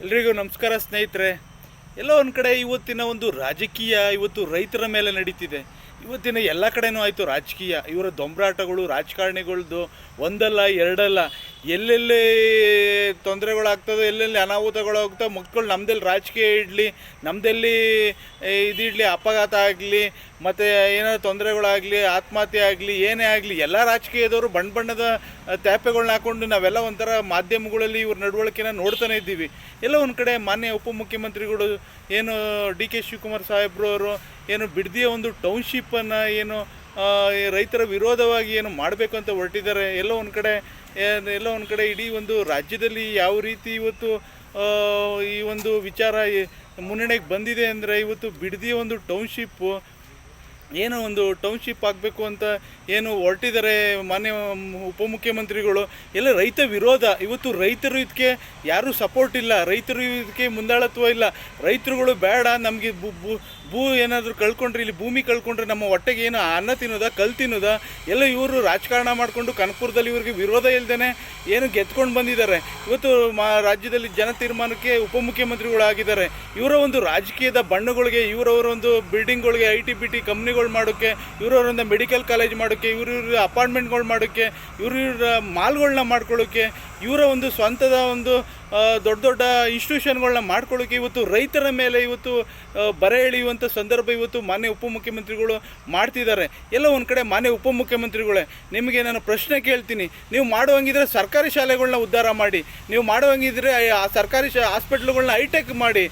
ಎಲ್ರಿಗೂ ನಮಸ್ಕಾರ ಸ್ನೇಹಿತರೆ. ಎಲ್ಲೋ ಒಂದು ಕಡೆ ಇವತ್ತಿನ ಒಂದು ರಾಜಕೀಯ, ಇವತ್ತು ರೈತರ ಮೇಲೆ ನಡೀತಿದೆ. ಇವತ್ತಿನ ಎಲ್ಲ ಕಡೆನೂ ಆಯಿತು ರಾಜಕೀಯ. ಇವರ ದೊಂಬರಾಟಗಳು ರಾಜಕಾರಣಿಗಳದ್ದು ಒಂದಲ್ಲ, ಎರಡಲ್ಲ. ಎಲ್ಲೆಲ್ಲಿ ತೊಂದರೆಗಳಾಗ್ತದೋ, ಎಲ್ಲೆಲ್ಲಿ ಅನಾಹುತಗಳಾಗ್ತವೆ ಮಕ್ಕಳು ನಮ್ಮದಲ್ಲಿ ರಾಜಕೀಯ ಇಡಲಿ ನಮ್ಮದಲ್ಲಿ ಇದಿಡಲಿ, ಅಪಘಾತ ಆಗಲಿ, ಮತ್ತು ಏನಾದ್ರು ತೊಂದರೆಗಳಾಗಲಿ, ಆತ್ಮಹತ್ಯೆ ಆಗಲಿ, ಏನೇ ಆಗಲಿ, ಎಲ್ಲ ರಾಜಕೀಯದವರು ಬಣ್ಣ ಬಣ್ಣದ ತ್ಯಾಪೆಗಳನ್ನ ತ್ಯಾಪೆಗಳ್ನ ಹಾಕೊಂಡು ನಾವೆಲ್ಲ ಒಂಥರ ಮಾಧ್ಯಮಗಳಲ್ಲಿ ಇವ್ರ ನಡವಳಿಕೆನ ನೋಡ್ತಾನೆ ಇದ್ದೀವಿ. ಎಲ್ಲ ಒಂದು ಕಡೆ ಮಾನ್ಯ ಉಪಮುಖ್ಯಮಂತ್ರಿಗಳು, ಏನು ಡಿ ಕೆ ಶಿವಕುಮಾರ್ ಸಾಹೇಬ್ರು ಅವರು ಏನು ಬಿಡದಿಯ ಒಂದು ಟೌನ್ಶಿಪ್ಪನ್ನು ಏನು ರೈತರ ವಿರೋಧವಾಗಿ ಏನು ಮಾಡಬೇಕು ಅಂತ ಹೊರಟಿದ್ದಾರೆ, ಎಲ್ಲೋ ಒಂದು ಕಡೆ ಎಲ್ಲೋ ಒಂದು ಕಡೆ ಇಡೀ ಒಂದು ರಾಜ್ಯದಲ್ಲಿ ಯಾವ ರೀತಿ ಇವತ್ತು ಈ ಒಂದು ವಿಚಾರ ಮುನ್ನಡೆಗೆ ಬಂದಿದೆ ಅಂದರೆ ಇವತ್ತು ಬಿಡದಿ ಒಂದು ಟೌನ್ಶಿಪ್ಪು ಏನೋ ಒಂದು ಟೌನ್ಶಿಪ್ ಆಗಬೇಕು ಅಂತ ಏನು ಹೊರಟಿದ್ದಾರೆ ಮಾನ್ಯ ಉಪಮುಖ್ಯಮಂತ್ರಿಗಳು. ಎಲ್ಲ ರೈತ ವಿರೋಧ. ಇವತ್ತು ರೈತರು ಇದಕ್ಕೆ ಯಾರೂ ಸಪೋರ್ಟ್ ಇಲ್ಲ. ರೈತರು ಇದಕ್ಕೆ ಮುಂದಾಳತ್ವ ಇಲ್ಲ. ರೈತರುಗಳು ಬೇಡ. ನಮಗೆ ಭೂ- ಏನಾದರೂ ಕಳ್ಕೊಂಡ್ರೆ, ಇಲ್ಲಿ ಭೂಮಿ ಕಳ್ಕೊಂಡ್ರೆ ನಮ್ಮ ಹೊಟ್ಟೆಗೆ ಏನು ಅನ್ನ ತಿನ್ನೋದ ಕಲ್ ತಿನ್ನೋದ, ಎಲ್ಲ ಇವರು ರಾಜಕಾರಣ ಮಾಡಿಕೊಂಡು ಕನಕಪುರದಲ್ಲಿ ಇವರಿಗೆ ವಿರೋಧ ಇಲ್ಲದೇ ಏನು ಗೆದ್ಕೊಂಡು ಬಂದಿದ್ದಾರೆ. ಇವತ್ತು ಮಾ ರಾಜ್ಯದಲ್ಲಿ ಜನ ತೀರ್ಮಾನಕ್ಕೆ ಉಪಮುಖ್ಯಮಂತ್ರಿಗಳು ಆಗಿದ್ದಾರೆ. ಇವರ ಒಂದು ರಾಜಕೀಯದ ಬಣ್ಣಗಳಿಗೆ, ಇವರವರ ಒಂದು ಬಿಲ್ಡಿಂಗ್ಗಳಿಗೆ ಐ ಟಿ ಬಿ ಟಿ ಕಂಪ್ನಿಗಳು ಮಾಡೋಕ್ಕೆ ಇವರವರೊಂದು ಮೆಡಿಕಲ್ ಕಾಲೇಜ್ ಮಾಡೋಕ್ಕೆ, ಇವ್ರ ಇವ್ರ ಅಪಾರ್ಟ್ಮೆಂಟ್ಗಳು ಮಾಡೋಕ್ಕೆ, ಇವ್ರ ಇವ್ರ ಮಾಲ್ಗಳನ್ನ ಮಾಡ್ಕೊಳ್ಳೋಕ್ಕೆ, ಇವರ ಒಂದು ಸ್ವಂತದ ಒಂದು ದೊಡ್ಡ ದೊಡ್ಡ ಇನ್ಸ್ಟಿಟ್ಯೂಷನ್ಗಳನ್ನ ಮಾಡ್ಕೊಳ್ಳೋಕೆ ಇವತ್ತು ರೈತರ ಮೇಲೆ ಇವತ್ತು ಬರ ಸಂದರ್ಭ ಇವತ್ತು ಮಾನ್ಯ ಉಪಮುಖ್ಯಮಂತ್ರಿಗಳು ಮಾಡ್ತಿದ್ದಾರೆ. ಎಲ್ಲ ಒಂದು ಕಡೆ ಮಾನ್ಯ ಉಪಮುಖ್ಯಮಂತ್ರಿಗಳೇ, ನಿಮಗೆ ನಾನು ಪ್ರಶ್ನೆ ಕೇಳ್ತೀನಿ. ನೀವು ಮಾಡುವಂಗಿದ್ರೆ ಸರ್ಕಾರಿ ಶಾಲೆಗಳನ್ನ ಉದ್ಧಾರ ಮಾಡಿ. ನೀವು ಮಾಡುವಂಗಿದ್ರೆ ಆ ಸರ್ಕಾರಿ ಶಾ ಹಾಸ್ಪಿಟ್ಲ್ಗಳನ್ನ ಹೈಟೆಕ್ ಮಾಡಿ.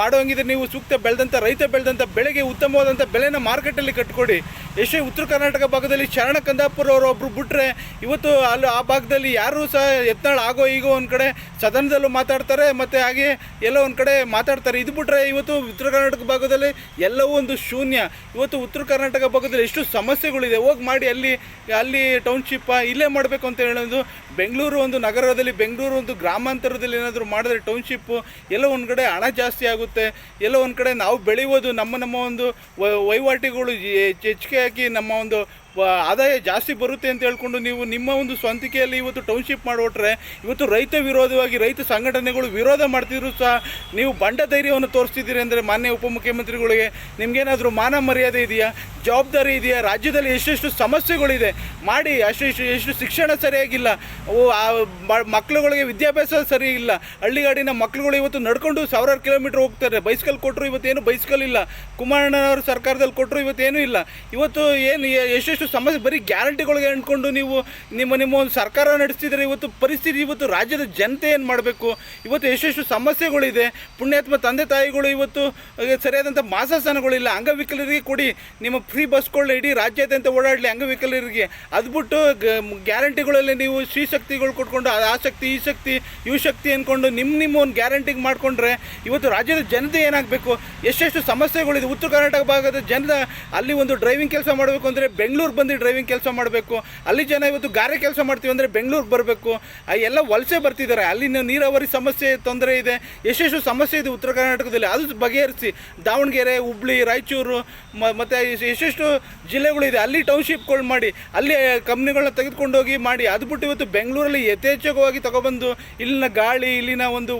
ಮಾಡುವಂಗಿದ್ರೆ ನೀವು ಸೂಕ್ತ ಬೆಳೆದಂಥ ರೈತ ಬೆಳೆದಂಥ ಬೆಳೆಗೆ ಉತ್ತಮವಾದಂಥ ಬೆಲೆನ ಮಾರ್ಕೆಟಲ್ಲಿ ಕಟ್ಕೊಡಿ. ಎಷ್ಟೇ ಉತ್ತರ ಕರ್ನಾಟಕ ಭಾಗದಲ್ಲಿ ಶರಣ ಕಂದಾಪುರ ಅವರು ಒಬ್ರು ಬಿಟ್ಟರೆ ಇವತ್ತು ಅಲ್ಲಿ ಆ ಭಾಗದಲ್ಲಿ ಯಾರೂ ಸಹ ಎತ್ತಾಳ ಆಗೋ ಈಗೋ ಒಂದು ಕಡೆ ಸದನದಲ್ಲೂ ಮಾತಾಡ್ತಾರೆ, ಮತ್ತು ಹಾಗೆ ಎಲ್ಲ ಒಂದು ಕಡೆ ಮಾತಾಡ್ತಾರೆ. ಇದು ಬಿಟ್ಟರೆ ಇವತ್ತು ಉತ್ತರ ಕರ್ನಾಟಕ ಭಾಗದಲ್ಲಿ ಎಲ್ಲವೂ ಒಂದು ಶೂನ್ಯ. ಇವತ್ತು ಉತ್ತರ ಕರ್ನಾಟಕ ಭಾಗದಲ್ಲಿ ಎಷ್ಟು ಸಮಸ್ಯೆಗಳಿದೆ. ಹೋಗಿ ಮಾಡಿ ಅಲ್ಲಿ ಅಲ್ಲಿ ಟೌನ್ಶಿಪ್ಪ ಇಲ್ಲೇ ಮಾಡಬೇಕು ಅಂತ ಹೇಳೋದು. ಬೆಂಗಳೂರು ಒಂದು ನಗರದಲ್ಲಿ, ಬೆಂಗಳೂರು ಒಂದು ಗ್ರಾಮಾಂತರದಲ್ಲಿ ಏನಾದರೂ ಮಾಡಿದ್ರೆ ಟೌನ್ಶಿಪ್ಪು ಎಲ್ಲೋ ಒಂದು ಕಡೆ ಹಣ ಜಾಸ್ತಿ ಆಗುತ್ತೆ. ಎಲ್ಲ ಒಂದು ಕಡೆ ನಾವು ಬೆಳೆಯುವುದು ನಮ್ಮ ನಮ್ಮ ಒಂದು ವಹಿವಾಟಿಗಳು ವಹಿವಾಟುಗಳು ಹೆಚ್ಚು- ಹೆಚ್ಚಿಗೆ ಹಾಕಿ ನಮ್ಮ ಒಂದು ಆದಾಯ ಜಾಸ್ತಿ ಬರುತ್ತೆ ಅಂತ ಹೇಳ್ಕೊಂಡು ನೀವು ನಿಮ್ಮ ಒಂದು ಸ್ವಂತಿಕೆಯಲ್ಲಿ ಇವತ್ತು ಟೌನ್ಶಿಪ್ ಮಾಡಿಬಿಟ್ರೆ ಇವತ್ತು ರೈತ ವಿರೋಧವಾಗಿ ರೈತ ಸಂಘಟನೆಗಳು ವಿರೋಧ ಮಾಡ್ತಿದ್ರು ಸಹ ನೀವು ಬಂಡ ಧೈರ್ಯವನ್ನು ತೋರಿಸ್ತಿದ್ದೀರಿ ಅಂದರೆ ಮಾನ್ಯ ಉಪಮುಖ್ಯಮಂತ್ರಿಗಳಿಗೆ ನಿಮಗೇನಾದರೂ ಮಾನ ಮರ್ಯಾದೆ ಇದೆಯಾ? ಜವಾಬ್ದಾರಿ ಇದೆಯಾ? ರಾಜ್ಯದಲ್ಲಿ ಎಷ್ಟೆಷ್ಟು ಸಮಸ್ಯೆಗಳಿದೆ? ಮಾಡಿ, ಅಷ್ಟೆಷ್ಟು, ಎಷ್ಟು ಶಿಕ್ಷಣ ಸರಿಯಾಗಿಲ್ಲ. ಮಕ್ಕಳುಗಳಿಗೆ ವಿದ್ಯಾಭ್ಯಾಸ ಸರಿ ಇಲ್ಲ ಹಳ್ಳಿಗಾಡಿನ ಮಕ್ಕಳುಗಳು ಇವತ್ತು ನಡ್ಕೊಂಡು ಸಾವಿರಾರು ಕಿಲೋಮೀಟ್ರ್ ಹೋಗ್ತಾರೆ. ಬೈಸ್ಕಲ್ ಕೊಟ್ಟರು ಇವತ್ತೇನು ಬೈಸ್ಕಲ್ ಇಲ್ಲ. ಕುಮಾರಣ್ಣನವ್ರ ಸರ್ಕಾರದಲ್ಲಿ ಕೊಟ್ಟರು ಇವತ್ತೇನೂ ಇಲ್ಲ. ಇವತ್ತು ಏನು, ಎ- ಎಷ್ಟೆಷ್ಟು ಸಮಸ್ಯೆ ಬರೀ ಗ್ಯಾರಂಟಿಗಳಿಗೆ ಅಂದ್ಕೊಂಡು ನೀವು ನಿಮ್ಮ ನಿಮ್ಮ ಒಂದು ಸರ್ಕಾರ ನಡೆಸ್ತಿದ್ರೆ ಇವತ್ತು ಪರಿಸ್ಥಿತಿ, ಇವತ್ತು ರಾಜ್ಯದ ಜನತೆ ಏನು ಮಾಡಬೇಕು? ಇವತ್ತು ಎಷ್ಟೆಷ್ಟು ಸಮಸ್ಯೆಗಳಿದೆ? ಪುಣ್ಯಾತ್ಮ ತಂದೆ ತಾಯಿಗಳು ಇವತ್ತು ಸರಿಯಾದಂಥ ಮಾಸಾಸನಗಳಿಲ್ಲ. ಅಂಗವಿಕಲರಿಗೆ ಕೊಡಿ. ನಿಮ್ಮ ಫ್ರೀ ಬಸ್ಗಳನ್ನ ಇಡೀ ರಾಜ್ಯಾದ್ಯಂತ ಓಡಾಡಲಿ ಅಂಗವಿಕಲರಿಗೆ. ಅದು ಬಿಟ್ಟು ಗ್ಯಾರಂಟಿಗಳಲ್ಲಿ ನೀವು ಶ್ರೀ ಶಕ್ತಿಗಳು ಕೊಟ್ಕೊಂಡು, ಆ ಶಕ್ತಿ ಈ ಶಕ್ತಿ ಇವು ಶಕ್ತಿ ಅಂದ್ಕೊಂಡು ನಿಮ್ಮ ನಿಮ್ಮ ಒಂದು ಗ್ಯಾರಂಟಿಗೆ ಮಾಡಿಕೊಂಡ್ರೆ ಇವತ್ತು ರಾಜ್ಯದ ಜನತೆ ಏನಾಗಬೇಕು? ಎಷ್ಟೆಷ್ಟು ಸಮಸ್ಯೆಗಳಿದೆ? ಉತ್ತರ ಕರ್ನಾಟಕ ಭಾಗದ ಜನ ಅಲ್ಲಿ ಒಂದು ಡ್ರೈವಿಂಗ್ ಕೆಲಸ ಮಾಡಬೇಕು ಅಂದರೆ ಬೆಂಗಳೂರು ಬಂದು ಡ್ರೈವಿಂಗ್ ಕೆಲಸ ಮಾಡಬೇಕು. ಅಲ್ಲಿ ಜನ ಇವತ್ತು ಗಾರೆ ಕೆಲಸ ಮಾಡ್ತೀವಿ ಅಂದರೆ ಬೆಂಗಳೂರಿಗೆ ಬರಬೇಕು. ಎಲ್ಲ ವಲಸೆ ಬರ್ತಿದ್ದಾರೆ. ಅಲ್ಲಿನ ನೀರಾವರಿ ಸಮಸ್ಯೆ ತೊಂದರೆ ಇದೆ. ಎಷ್ಟೆಷ್ಟು ಸಮಸ್ಯೆ ಇದೆ ಉತ್ತರ ಕರ್ನಾಟಕದಲ್ಲಿ, ಅದು ಬಗೆಹರಿಸಿ. ದಾವಣಗೆರೆ, ಹುಬ್ಳಿ, ರಾಯಚೂರು ಮತ್ತು ಎಷ್ಟೆಷ್ಟು ಜಿಲ್ಲೆಗಳಿದೆ ಅಲ್ಲಿ ಟೌನ್ಶಿಪ್ಗಳು ಮಾಡಿ, ಅಲ್ಲಿ ಕಂಪ್ನಿಗಳನ್ನ ತೆಗೆದುಕೊಂಡು ಹೋಗಿ ಮಾಡಿ, ಅದು ಬಿಟ್ಟು ಇವತ್ತು ಬೆಂಗಳೂರಲ್ಲಿ ಯಥೇಚ್ಛವಾಗಿ ತಗೊಬಂದು, ಇಲ್ಲಿನ ಗಾಳಿ, ಇಲ್ಲಿನ ಒಂದು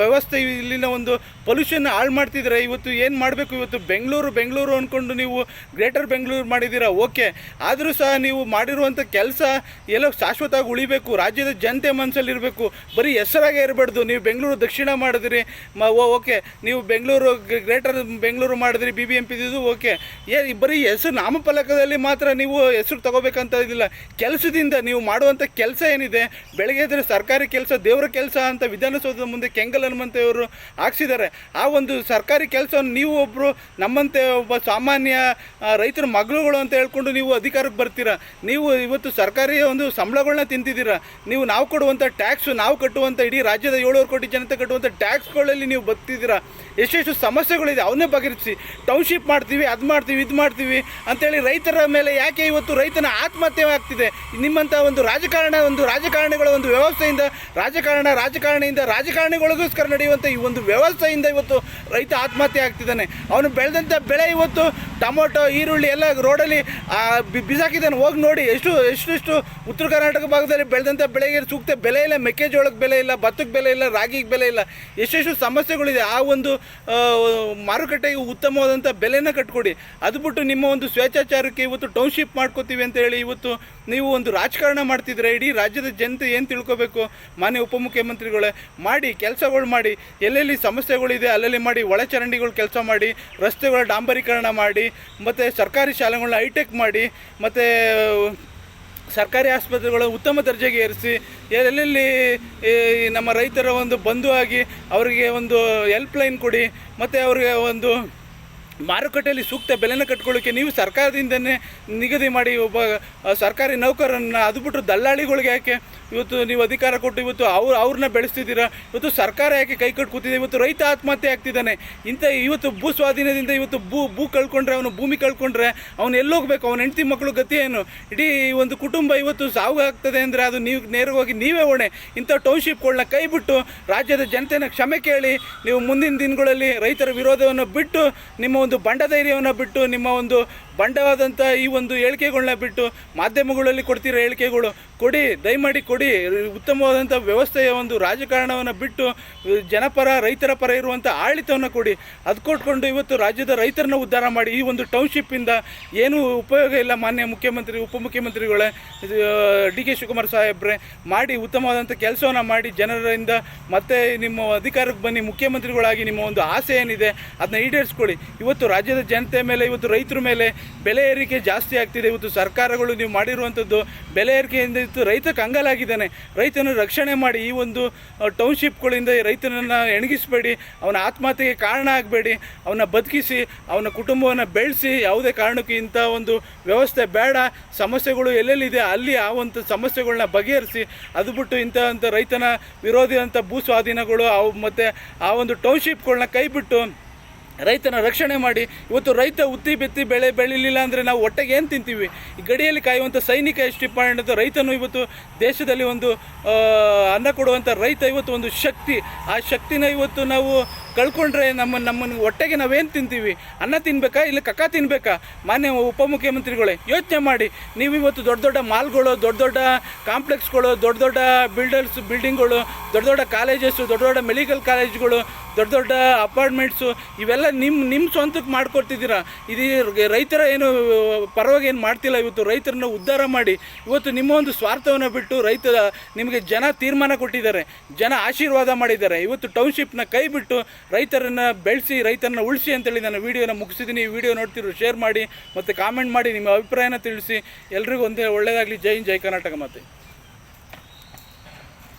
ವ್ಯವಸ್ಥೆ, ಇಲ್ಲಿನ ಒಂದು ಪೊಲ್ಯೂಷನ್ ಹಾಳು ಮಾಡ್ತಿದ್ರೆ, ಇವತ್ತು ಏನು ಮಾಡಬೇಕು? ಇವತ್ತು ಬೆಂಗಳೂರು ಬೆಂಗಳೂರು ಅಂದ್ಕೊಂಡು ನೀವು ಗ್ರೇಟರ್ ಬೆಂಗಳೂರು ಮಾಡಿದ್ದೀರಾ? ಓಕೆ ಆದರೂ ಸಹ ನೀವು ಮಾಡಿರುವಂಥ ಕೆಲಸ ಎಲ್ಲೋ ಶಾಶ್ವತವಾಗಿ ಉಳಿಬೇಕು, ರಾಜ್ಯದ ಜನತೆ ಮನಸ್ಸಲ್ಲಿ ಇರಬೇಕು ಬರೀ ಹೆಸರಾಗೆ ಇರಬಾರ್ದು, ನೀವು ಬೆಂಗಳೂರು ದಕ್ಷಿಣ ಮಾಡಿದ್ರಿ, ಮ ಓಕೆ, ನೀವು ಬೆಂಗಳೂರು ಗ್ರೇಟರ್ ಬೆಂಗಳೂರು ಮಾಡಿದ್ರಿ, ಬಿ ಬಿ ಎಂ ಪಿದು ಓಕೆ. ಏ ಬರೀ ಹೆಸರು ನಾಮಫಲಕದಲ್ಲಿ ಮಾತ್ರ ನೀವು ಹೆಸರು ತಗೋಬೇಕಂತ ಇದಿಲ್ಲ. ಕೆಲಸದಿಂದ ನೀವು ಮಾಡುವಂಥ ಕೆಲಸ ಏನಿದೆ, ಬೆಳಗ್ಗೆ ಎದ್ದರೆ ಸರ್ಕಾರಿ ಕೆಲಸ, ದೇವರ ಕೆಲಸ ಅಂತ ವಿಧಾನಸೌಧದ ಮುಂದೆ ಕೆಂಗಲ್ ಹನುಮಂತೆಯವರು ಹಾಕ್ಸಿದ್ದಾರೆ. ಆ ಒಂದು ಸರ್ಕಾರಿ ಕೆಲಸವನ್ನು ನೀವು ಒಬ್ಬರು ನಮ್ಮಂತೆ ಒಬ್ಬ ಸಾಮಾನ್ಯ ರೈತರ ಮಗಳುಗಳು ಅಂತ ಹೇಳ್ಕೊಂಡು ನೀವು ಅಧಿಕಾರಕ್ಕೆ ಬರ್ತೀರಾ? ನೀವು ಇವತ್ತು ಸರ್ಕಾರಿ ಒಂದು ಸಂಬಳಗಳನ್ನ ತಿಂತಿದ್ದೀರಾ? ನೀವು ನಾವು ಕೊಡುವಂಥ ಟ್ಯಾಕ್ಸು ನಾವು ಕಟ್ಟುವಂಥ ಇಡೀ ರಾಜ್ಯದ ಏಳುವರೆ ಕೋಟಿ ಜನತೆ ಕಟ್ಟುವಂಥ ಟ್ಯಾಕ್ಸ್ಗಳಲ್ಲಿ ನೀವು ಬದುಕ್ತಿದ್ದೀರಾ? ಎಷ್ಟೆಷ್ಟು ಸಮಸ್ಯೆಗಳಿದೆ, ಅವನ್ನೇ ಬಗೆಹರಿಸಿ. ಟೌನ್ಶಿಪ್ ಮಾಡ್ತೀವಿ, ಅದು ಮಾಡ್ತೀವಿ, ಇದು ಮಾಡ್ತೀವಿ ಅಂತೇಳಿ ರೈತರ ಮೇಲೆ ಯಾಕೆ ಇವತ್ತು ರೈತನ ಆತ್ಮಹತ್ಯೆ ಆಗ್ತಿದೆ? ನಿಮ್ಮಂಥ ಒಂದು ರಾಜಕಾರಣ, ಒಂದು ರಾಜಕಾರಣಿಗಳ ಒಂದು ವ್ಯವಸ್ಥೆಯಿಂದ, ರಾಜಕಾರಣ, ರಾಜಕಾರಣಿಯಿಂದ, ರಾಜಕಾರಣಿಗಳಿಗೋಸ್ಕರ ನಡೆಯುವಂಥ ಈ ಒಂದು ವ್ಯವಸ್ಥೆಯಿಂದ ಇವತ್ತು ರೈತ ಆತ್ಮಹತ್ಯೆ ಆಗ್ತಿದ್ದಾನೆ. ಅವನು ಬೆಳೆದಂಥ ಬೆಳೆ ಇವತ್ತು ಟೊಮೊಟೊ, ಈರುಳ್ಳಿ ಎಲ್ಲ ರೋಡಲ್ಲಿ ಬಿಸಾಕಿದ್ದಾನೆ. ಹೋಗಿ ನೋಡಿ. ಎಷ್ಟು ಎಷ್ಟೆಷ್ಟು ಉತ್ತರ ಕರ್ನಾಟಕ ಭಾಗದಲ್ಲಿ ಬೆಳೆದಂಥ ಬೆಳೆಗೆ ಸೂಕ್ತ ಬೆಲೆ ಇಲ್ಲ. ಮೆಕ್ಕೆಜೋಳಕ್ಕೆ ಬೆಲೆ ಇಲ್ಲ. ಭತ್ತಕ್ಕೆ ಬೆಲೆ ಇಲ್ಲ. ರಾಗಿಗೆ ಬೆಲೆ ಇಲ್ಲ. ಎಷ್ಟೆಷ್ಟು ಸಮಸ್ಯೆಗಳಿದೆ. ಆ ಒಂದು ಮಾರುಕಟ್ಟೆಗೆ ಉತ್ತಮವಾದಂಥ ಬೆಲೆನ ಕಟ್ಕೊಡಿ. ಅದು ಬಿಟ್ಟು ನಿಮ್ಮ ಒಂದು ಸ್ವೇಚ್ಛಾಚಾರಕ್ಕೆ ಇವತ್ತು ಟೌನ್ಶಿಪ್ ಮಾಡ್ಕೋತೀವಿ ಅಂತ ಹೇಳಿ ಇವತ್ತು ನೀವು ಒಂದು ರಾಜಕಾರಣ ಮಾಡ್ತಿದ್ರೆ ಇಡೀ ರಾಜ್ಯದ ಜನತೆ ಏನು ತಿಳ್ಕೋಬೇಕು? ಮಾನ್ಯ ಉಪಮುಖ್ಯಮಂತ್ರಿಗಳೇ, ಮಾಡಿ, ಕೆಲಸಗಳು ಮಾಡಿ. ಎಲ್ಲೆಲ್ಲಿ ಸಮಸ್ಯೆಗಳಿದೆ ಅಲ್ಲಲ್ಲಿ ಮಾಡಿ. ಒಳಚರಂಡಿಗಳು ಕೆಲಸ ಮಾಡಿ. ರಸ್ತೆಗಳ ಡಾಂಬರೀಕರಣ ಮಾಡಿ. ಮತ್ತು ಸರ್ಕಾರಿ ಶಾಲೆಗಳನ್ನ ಹೈಟೆಕ್ ಮಾಡಿ. ಮತ್ತು ಸರ್ಕಾರಿ ಆಸ್ಪತ್ರೆಗಳು ಉತ್ತಮ ದರ್ಜೆಗೆ ಏರಿಸಿ ಎಲ್ಲೆಲ್ಲಿ ನಮ್ಮ ರೈತರ ಒಂದು ಬಂಧು ಆಗಿ ಅವರಿಗೆ ಒಂದು ಹೆಲ್ಪ್ ಲೈನ್ ಕೊಡಿ, ಮತ್ತು ಅವರಿಗೆ ಒಂದು ಮಾರುಕಟ್ಟೆಯಲ್ಲಿ ಸೂಕ್ತ ಬೆಲೆನ ಕಟ್ಕೊಳ್ಳೋಕ್ಕೆ ನೀವು ಸರ್ಕಾರದಿಂದನೇ ನಿಗದಿ ಮಾಡಿ ಒಬ್ಬ ಸರ್ಕಾರಿ ನೌಕರನ್ನು ಅದು ಬಿಟ್ಟು ದಲ್ಲಾಳಿಗಳಿಗೆ ಯಾಕೆ? ಇವತ್ತು ನೀವು ಅಧಿಕಾರ ಕೊಟ್ಟು ಇವತ್ತು ಅವ್ರು ಅವ್ರನ್ನ ಬೆಳೆಸ್ತಿದ್ದೀರಾ? ಇವತ್ತು ಸರ್ಕಾರ ಯಾಕೆ ಕೈ ಕಟ್ಟು ಕೂತಿದೆ? ಇವತ್ತು ರೈತ ಆತ್ಮಹತ್ಯೆ ಆಗ್ತಿದ್ದಾನೆ. ಇಂಥ ಇವತ್ತು ಭೂ ಸ್ವಾಧೀನದಿಂದ ಇವತ್ತು ಭೂ ಭೂ ಕಳ್ಕೊಂಡ್ರೆ, ಅವನು ಭೂಮಿ ಕಳ್ಕೊಂಡ್ರೆ ಅವನು ಎಲ್ಲೋಗ್ಬೇಕು? ಅವನ ಹೆಂಡತಿ ಮಕ್ಕಳು ಗತಿ ಏನು? ಇಡೀ ಒಂದು ಕುಟುಂಬ ಇವತ್ತು ಸಾವು ಆಗ್ತದೆ ಅಂದರೆ ಅದು ನೀವು ನೇರವಾಗಿ ನೀವೇ ಹೊಣೆ. ಇಂಥ ಟೌನ್ಶಿಪ್ಗಳನ್ನ ಕೈ ಬಿಟ್ಟು ರಾಜ್ಯದ ಜನತೆನ ಕ್ಷಮೆ ಕೇಳಿ, ನೀವು ಮುಂದಿನ ದಿನಗಳಲ್ಲಿ ರೈತರ ವಿರೋಧವನ್ನು ಬಿಟ್ಟು, ನಿಮ್ಮ ಒಂದು ಬಂಡಧೈರ್ಯವನ್ನು ಬಿಟ್ಟು, ನಿಮ್ಮ ಒಂದು ಬಂಡವಾದಂಥ ಈ ಒಂದು ಹೇಳಿಕೆಗಳನ್ನ ಬಿಟ್ಟು ಮಾಧ್ಯಮಗಳಲ್ಲಿ ಕೊಡ್ತಿರೋ ಹೇಳಿಕೆಗಳು ಕೊಡಿ, ದಯಮಾಡಿ ಕೊಡಿ. ಉತ್ತಮವಾದಂಥ ವ್ಯವಸ್ಥೆಯ ಒಂದು ರಾಜಕಾರಣವನ್ನು ಬಿಟ್ಟು ಜನಪರ, ರೈತರ ಪರ ಇರುವಂಥ ಆಡಳಿತವನ್ನು ಕೊಡಿ. ಅದು ಕೊಟ್ಕೊಂಡು ಇವತ್ತು ರಾಜ್ಯದ ರೈತರನ್ನ ಉದ್ಧಾರ ಮಾಡಿ ಈ ಒಂದು ಟೌನ್ಶಿಪ್ಪಿಂದ ಏನೂ ಉಪಯೋಗ ಇಲ್ಲ ಮಾನ್ಯ ಮುಖ್ಯಮಂತ್ರಿ, ಉಪಮುಖ್ಯಮಂತ್ರಿಗಳೇ. ಡಿ ಕೆ ಶಿವಕುಮಾರ್ ಸಾಹೇಬ್ರೆ ಮಾಡಿ ಉತ್ತಮವಾದಂಥ ಕೆಲಸವನ್ನು ಮಾಡಿ ಜನರಿಂದ ಮತ್ತೆ ನಿಮ್ಮ ಅಧಿಕಾರಕ್ಕೆ ಬನ್ನಿ, ಮುಖ್ಯಮಂತ್ರಿಗಳಾಗಿ ನಿಮ್ಮ ಒಂದು ಆಸೆ ಏನಿದೆ ಅದನ್ನ ಈಡೇರಿಸ್ಕೊಳ್ಳಿ. ಇವತ್ತು ರಾಜ್ಯದ ಜನತೆ ಮೇಲೆ, ಇವತ್ತು ರೈತರ ಮೇಲೆ ಬೆಲೆ ಏರಿಕೆ ಜಾಸ್ತಿ ಆಗ್ತಿದೆ. ಇವತ್ತು ಸರ್ಕಾರಗಳು ನೀವು ಮಾಡಿರುವಂಥದ್ದು ಬೆಲೆ ಏರಿಕೆಯಿಂದ ಇತ್ತು. ರೈತ ಕಂಗಾಲಾಗಿದ್ದಾನೆ. ರೈತನ ರಕ್ಷಣೆ ಮಾಡಿ ಈ ಒಂದು ಟೌನ್ಶಿಪ್ಗಳಿಂದ ರೈತನನ್ನು ಎಣಗಿಸಬೇಡಿ. ಅವನ ಆತ್ಮಹತ್ಯೆಗೆ ಕಾರಣ ಆಗಬೇಡಿ. ಅವನ ಬದುಕಿಸಿ, ಅವನ ಕುಟುಂಬವನ್ನು ಬೆಳೆಸಿ. ಯಾವುದೇ ಕಾರಣಕ್ಕೂ ಇಂಥ ಒಂದು ವ್ಯವಸ್ಥೆ ಬೇಡ. ಸಮಸ್ಯೆಗಳು ಎಲ್ಲೆಲ್ಲಿದೆ ಅಲ್ಲಿ ಆ ಒಂದು ಸಮಸ್ಯೆಗಳನ್ನ ಬಗೆಹರಿಸಿ. ಅದು ಬಿಟ್ಟು ಇಂಥ ರೈತನ ವಿರೋಧಿ ಅಂಥ ಭೂ ಸ್ವಾಧೀನಗಳು ಅವು ಮತ್ತು ಆ ಒಂದು ಟೌನ್ಶಿಪ್ಗಳನ್ನ ಕೈಬಿಟ್ಟು ರೈತನ ರಕ್ಷಣೆ ಮಾಡಿ, ಇವತ್ತು ರೈತ ಉತ್ತಿ ಬಿತ್ತಿ ಬೆಳೆ ಬೆಳಿಲಿಲ್ಲ ಅಂದರೆ ನಾವು ಒಟ್ಟೆಗೆ ಏನು ತಿಂತೀವಿ? ಗಡಿಯಲ್ಲಿ ಕಾಯುವಂಥ ಸೈನಿಕ ಎಷ್ಟು ರೈತನು ಇವತ್ತು ದೇಶದಲ್ಲಿ ಒಂದು ಅನ್ನ ಕೊಡುವಂಥ ರೈತ ಇವತ್ತು ಒಂದು ಶಕ್ತಿ. ಆ ಶಕ್ತಿನ ಇವತ್ತು ನಾವು ಕಳ್ಕೊಂಡ್ರೆ ನಮ್ಮ, ನಮ್ಮನ್ನು ಹೊಟ್ಟೆಗೆ ನಾವೇನು ತಿಂತೀವಿ? ಅನ್ನ ತಿನ್ಬೇಕಾ ಇಲ್ಲ ಕಕ್ಕ ತಿನ್ಬೇಕಾ? ಮಾನ್ಯ ಉಪಮುಖ್ಯಮಂತ್ರಿಗಳೇ ಯೋಚನೆ ಮಾಡಿ. ನೀವು ಇವತ್ತು ದೊಡ್ಡ ದೊಡ್ಡ ಮಾಲ್ಗಳು, ದೊಡ್ಡ ದೊಡ್ಡ ಕಾಂಪ್ಲೆಕ್ಸ್ಗಳು, ದೊಡ್ಡ ದೊಡ್ಡ ಬಿಲ್ಡರ್ಸ್ ಬಿಲ್ಡಿಂಗ್ಗಳು ದೊಡ್ಡ ದೊಡ್ಡ ಕಾಲೇಜಸ್ಸು ದೊಡ್ಡ ದೊಡ್ಡ ಮೆಡಿಕಲ್ ಕಾಲೇಜ್ಗಳು ದೊಡ್ಡ ದೊಡ್ಡ ಅಪಾರ್ಟ್ಮೆಂಟ್ಸು ಇವೆಲ್ಲ ನಿಮ್ಮ ನಿಮ್ಮ ಸ್ವಂತಕ್ಕೆ ಮಾಡ್ಕೊಡ್ತಿದ್ದೀರಾ ಇದು ರೈತರ ಏನು ಪರವಾಗಿ ಏನು ಮಾಡ್ತಿಲ್ಲ ಇವತ್ತು ರೈತರನ್ನ ಉದ್ಧಾರ ಮಾಡಿ. ಇವತ್ತು ನಿಮ್ಮ ಒಂದು ಸ್ವಾರ್ಥವನ್ನು ಬಿಟ್ಟು ರೈತ ನಿಮಗೆ ಜನ ತೀರ್ಮಾನ ಕೊಟ್ಟಿದ್ದಾರೆ ಜನ ಆಶೀರ್ವಾದ ಮಾಡಿದ್ದಾರೆ. ಇವತ್ತು ಟೌನ್ಶಿಪ್ನ ಕೈ ಬಿಟ್ಟು ರೈತರನ್ನು ಬೆಳೆಸಿ ರೈತರನ್ನ ಉಳಿಸಿ ಅಂತೇಳಿ ನಾನು ವೀಡಿಯೋನ ಮುಗಿಸಿದ್ದೀನಿ. ಈ ವಿಡಿಯೋ ಶೇರ್ ಮಾಡಿ ಮತ್ತು ಕಾಮೆಂಟ್ ಮಾಡಿ ನಿಮ್ಮ ಅಭಿಪ್ರಾಯನ ತಿಳಿಸಿ. ಎಲ್ರಿಗೂ ಒಂದೇ ಒಳ್ಳೆಯದಾಗಲಿ ಜೈ ಹಿಂದ್, ಜೈ ಕರ್ನಾಟಕ ಮಾತೆ.